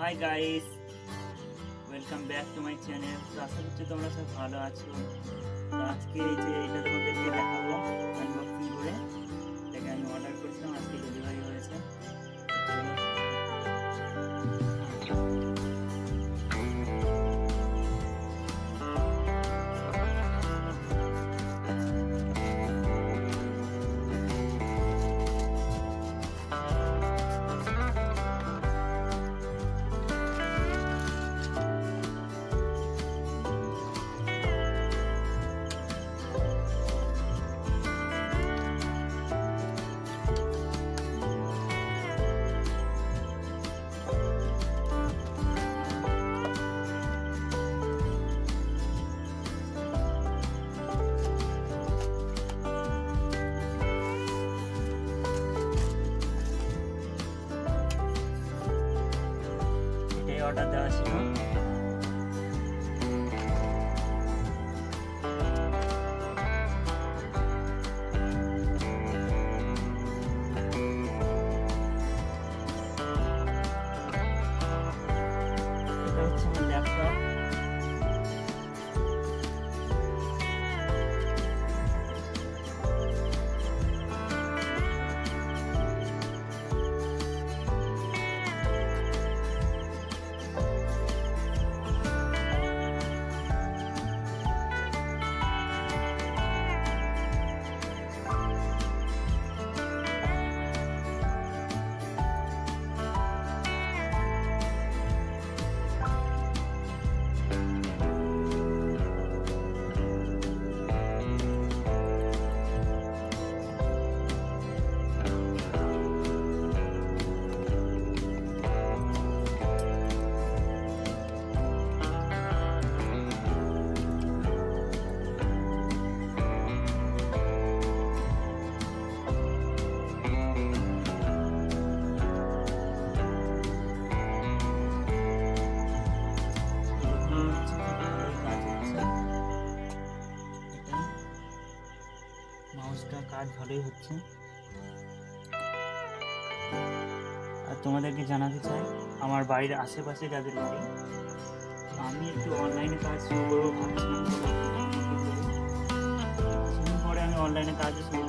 Hi guys welcome back to my channel তো আশা করছি তোমরা সব ভালো আছো। আজকে এই যে এটা তোমাদেরকে দেখাবো আনবক্সিং করে। এটাকে আমি অর্ডার করেছিলাম, আজকে অর্ডার দেওয়া ছিল। মাউসটা কাজ ভালোই হচ্ছে। আর তোমাদেরকে জানাতে চাই, আমার বাড়ির আশেপাশে যাদের বাড়ি, আমি একটু অনলাইনে কাজ শুরু করব ভাবছিলাম। পরে আমি অনলাইনে কাজ শুরু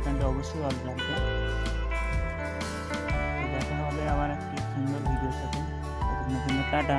আইকনটা অবশ্যই অল তো দেখা হবে আবার একটি সুন্দর ভিডিওর সাথে। টাটা।